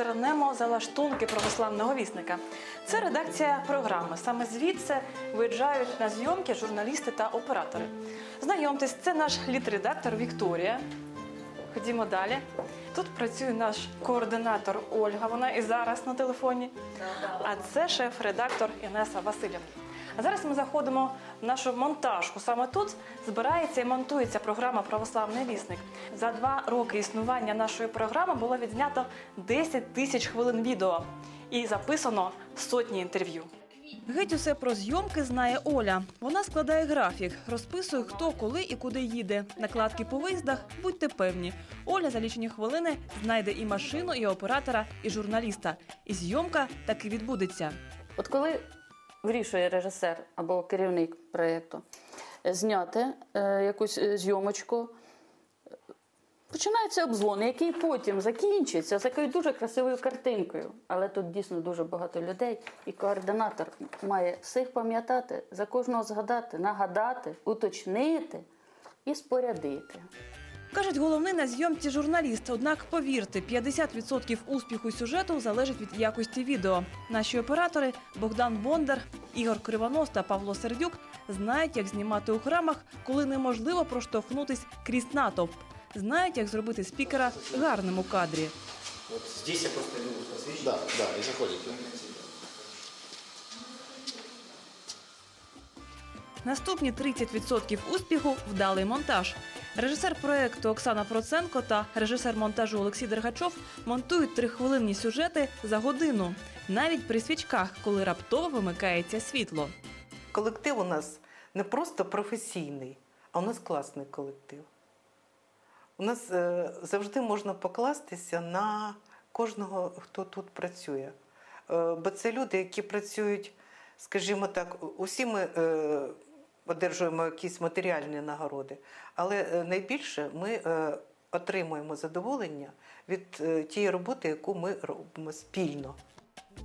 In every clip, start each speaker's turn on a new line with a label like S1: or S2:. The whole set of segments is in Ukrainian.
S1: зазирнемо за лаштунки православного вісника. Це редакція програми. Саме звідси виїжджають на зйомки журналісти та оператори. Знайомтесь, це наш літредактор Вікторія. Ходімо далі. Тут працює наш координатор Ольга. Вона і зараз на телефоні. А це шеф-редактор Інеса Васильівна. А зараз ми заходимо в нашу монтажку. Саме тут збирається і монтується програма Православний вісник. За два роки існування нашої програми було відзнято 10 тисяч хвилин відео і записано сотні інтерв'ю. Геть усе про зйомки знає Оля. Вона складає графік, розписує, хто, коли і куди їде. Накладки по виїздах, будьте певні. Оля за лічені хвилини знайде і машину, і оператора, і журналіста. І зйомка таки відбудеться.
S2: От коли вирішує режисер або керівник проєкту зняти е, якусь е, зйомочку, е, починається обзвон, який потім закінчиться з такою дуже красивою картинкою. Але тут дійсно дуже багато людей, і координатор має всіх пам'ятати, за кожного згадати, нагадати, уточнити і спорядити.
S1: Кажуть, головний на зйомці журналіст. Однак повірте, 50% успіху сюжету залежить від якості відео. Наші оператори Богдан Бондар, Ігор Кривонос та Павло Сердюк знають, як знімати у храмах, коли неможливо проштовхнутись крізь натовп. Знають, як зробити спікера гарним у кадрі.
S3: Вот здесь я просто беру посвечиваю.
S4: Да, да, и заходите.
S1: Наступні 30% успіху вдалий монтаж. Режисер проекту Оксана Проценко та режисер монтажу Олексій Дергачов монтують трихвилинні сюжети за годину, навіть при свічках, коли раптово вимикається світло.
S5: Колектив у нас не просто професійний, а у нас класний колектив. У нас е, завжди можна покластися на кожного, хто тут працює. Е, бо це люди, які працюють, скажімо так, усі ми е, одержуємо якісь матеріальні нагороди, але е, найбільше ми е, отримуємо задоволення від е, тієї роботи, яку ми робимо спільно.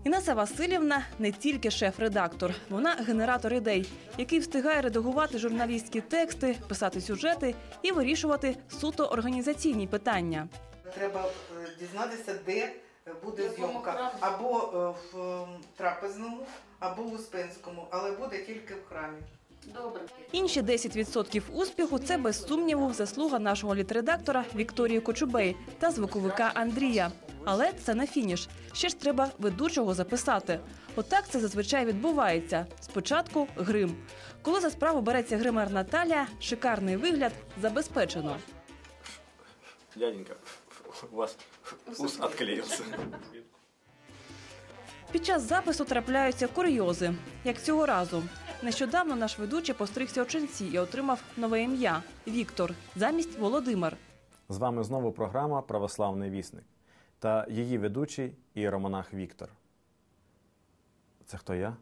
S1: Інеса Васильівна не тільки шеф-редактор, вона генератор ідей, який встигає редагувати журналістські тексти, писати сюжети і вирішувати суто організаційні питання.
S5: Треба дізнатися, де буде зйомка. Або в трапезному, або в Успенському, але буде тільки в храмі.
S2: Добре.
S1: Інші 10% успіху це без сумніву заслуга нашого літредактора Вікторії Кочубей та звуковика Андрія. Але це не фініш. Ще ж треба ведучого записати. Отак це зазвичай відбувається. Спочатку грим. Коли за справу береться гример Наталія, шикарний вигляд забезпечено.
S3: Дяденька, у вас ус отклеился.
S1: Під час запису трапляються курйози, як цього разу. Нещодавно наш ведучий постригся у ченці і отримав нове ім'я Віктор замість Володимир.
S6: З вами знову програма Православний вісник та її ведучий іеромонах Віктор. Це хто я?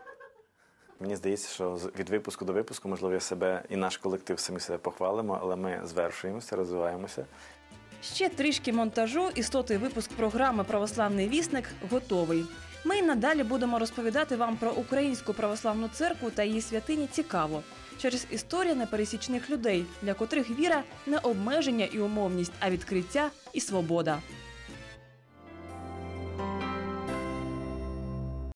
S3: Мені здається, що від випуску до випуску, можливо, я себе і наш колектив самі себе похвалимо, але ми звершуємося, розвиваємося.
S1: Ще трішки монтажу і сотий випуск програми Православний вісник готовий. Ми й надалі будемо розповідати вам про українську православну церкву та її святині цікаво через історію непересічних людей, для котрих віра не обмеження і умовність, а відкриття і свобода.